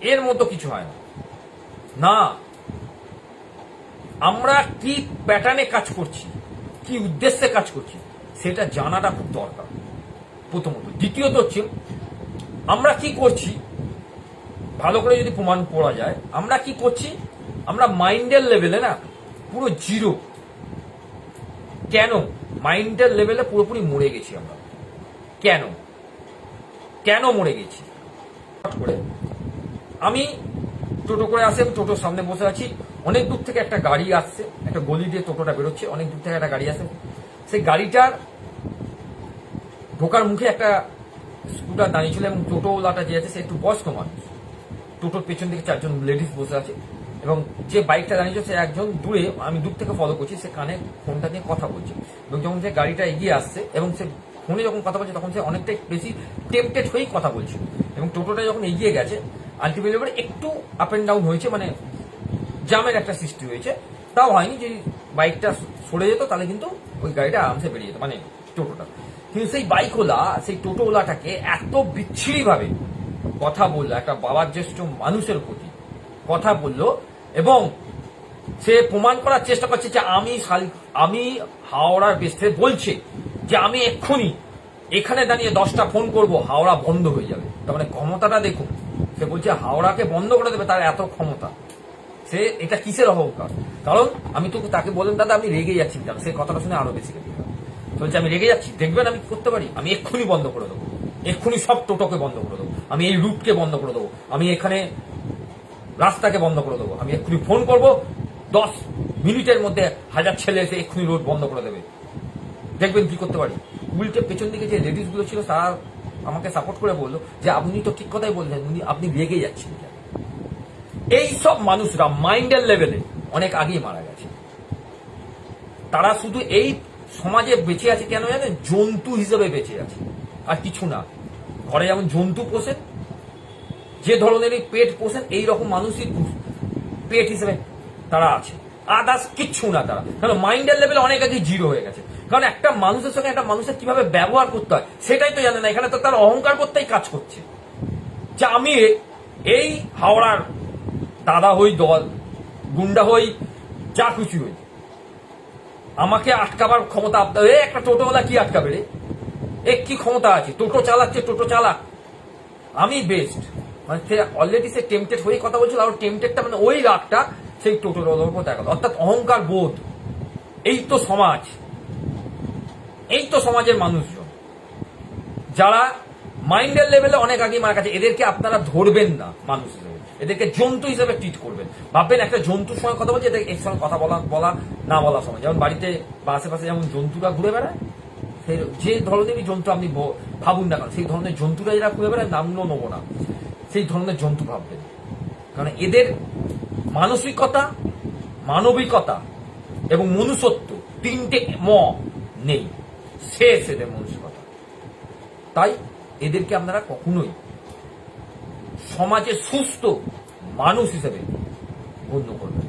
এর মতো কিছু হয় না। না, আমরা কি প্যাটার্নে কাজ করছি, কি উদ্দেশ্যে কাজ করছি, সেটা জানাটা খুব দরকার। প্রথমত। দ্বিতীয়ত হচ্ছে, আমরা কি করছি, ভালো করে যদি প্রমাণ করা যায়, আমরা কি করছি, আমরা মাইন্ডের লেভেলে না, পুরো জিরো কেন? মাইন্ডের লেভেলে পুরোপুরি মরে গেছি আমরা। কেন? কেন মরে গেছি? করে আমি টোটো করে আসে টোটোর সামনে বসে আছি। অনেক দূর থেকে একটা গাড়ি আসছে, একটা গলি দিয়ে টোটোটা বেরোচ্ছে, অনেক দূর থেকে একটা গাড়ি আসে সেই গাড়িটার ঢোকার মুখে একটা স্কুটার দাঁড়িয়ে ছিল এবং টোটোওয়ালাটা যে আছে সে একটু বয়স্ক মানুষ। টোটোর পেছন দিকে চারজন লেডিস বসে আছে এবং যে বাইকটা দাঁড়িয়েছে সে একজন দূরে, আমি দূর থেকে ফলো করছি, সে কানে ফোনটা নিয়ে কথা বলছে। এবং যখন সে গাড়িটা এগিয়ে আসছে এবং সে ফোনে যখন কথা বলছে, তখন সে অনেকটাই বেশি টেম্পটেড হয়েই কথা বলছে। এবং টোটোটা যখন এগিয়ে গেছে আলটিমেটলি একটু আপ এন্ড ডাউন হয়েছে মানে জামের একটা সৃষ্টি হয়েছে। তাও হয়নি যে বাইকটা সরে যেত, তাহলে কিন্তু ওই গাড়িটা আরামসে বেরিয়ে যেত মানে টোটোটা। কিন্তু সেই বাইকওয়ালা সেই টোটোওয়ালাটাকে এত বিচ্ছিরি ভাবে কথা বলল, একটা বাবার জ্যেষ্ঠ মানুষের প্রতি কথা বলল, এবং সে প্রমাণ করার চেষ্টা করছে যে আমি আমি হাওড়ার বেস্টে বলছে যে আমি এক্ষুনি এখানে দাঁড়িয়ে দশটা ফোন করব, হাওড়া বন্ধ হয়ে যাবে। তার মানে ক্ষমতাটা দেখুন সে বলছে, হাওড়াকে বন্ধ করে দেবে তার এত ক্ষমতা। সে এটা কিসের অহংকার? কারণ আমি তো তাকে বললাম, দাদা, আমি রেগে যাচ্ছি। কেন সে কথাটা শুনে আরও বেশি বলছে, আমি রেগে যাচ্ছি, দেখবেন আমি করতে পারি? আমি এক্ষুনি বন্ধ করে দেবো। এক্ষুনি সব টোটোকে বন্ধ করে দেবো। আমি এই রুটকে বন্ধ করে দেবো। আমি এখানে রাস্তাকে বন্ধ করে দেবো। আমি এক্ষুনি ফোন করব, দশ মিনিটের মধ্যে হাজার ছেলে এসে এক্ষুনি রোড বন্ধ করে দেবে। দেখবেন কি করতে পারি? উল্টে পেছন দিকে যে লেডিসগুলো ছিল, তারা আমাকে সাপোর্ট করে বলল যে আপনি তো ঠিক কথাই বলছেন উনি আপনি রেগে যাচ্ছেন কেন? এই সব মানুষরা মাইন্ডের লেভেলে অনেক আগেই মারা গেছে। তারা শুধু এই সমাজে বেঁচে আছে কেন জানেন? জন্তু হিসেবে বেঁচে আছে। আর কিছু না। ঘরে যেমন জন্তু পোষেন, যে ধরনের পেট পোষেন, এই রকম মানুষই পেট হিসেবে তারা আছে। আদার্স কিচ্ছু না তারা। মাইন্ডের লেভেলে অনেক আগে জিরো হয়ে গেছে। কারণ একটা মানুষের সঙ্গে একটা মানুষের কীভাবে ব্যবহার করতে হয়, সেটাই তো জানে না। এখানে তো তার অহংকার করতেই কাজ করছে। যে আমি এই হাওড়ার দাদা হই দল, গুন্ডা হই যা কিছু হই। আমাকে আটকাবার ক্ষমতা আপনার এ, একটা টোটোওয়ালা কি আটকাবে রে? এ, কি ক্ষমতা আছে? টোটো চালাচ্ছে, টোটো চালাক। আমি বেস্ট মানে সে অলরেডি সে টেম্পটেড হয়ে কথা বলছিল, আর টেম্পটেডটা মানে ওই রাগটা সেই টোটোর উপর দেখা অর্থাৎ অহংকার বোধ। এই তো সমাজ। এই তো সমাজের মানুষজন। যারা মাইন্ডের লেভেলে অনেক আগে মারা গেছে, এদেরকে আপনারা ধরবেন না মানুষ হিসেবে। এদেরকে জন্তু হিসেবে ট্রিট করবেন। ভাববেন একটা জন্তুর সঙ্গে কথা বলছে, এদের এর সঙ্গে কথা বলা বলা না বলার সময় যেমন বাড়িতে বা আশেপাশে যেমন জন্তুরা ঘুরে বেড়ায়, সেই যে ধরনেরই জন্তু আপনি ভাবুন না কেন, সেই ধরনের জন্তুরা যারা ঘুরে বেড়ায় নামও নেব না। সেই ধরনের জন্তু ভাববেন। কারণ এদের মানসিকতা, মানবিকতা এবং মনুষ্যত্ব তিনটে ম নেই। শেষ এদের মনুষ্যকতা তাই এদেরকে আপনারা কখনোই সমাজে সুস্থ মানুষ হিসেবে গণ্য করবেন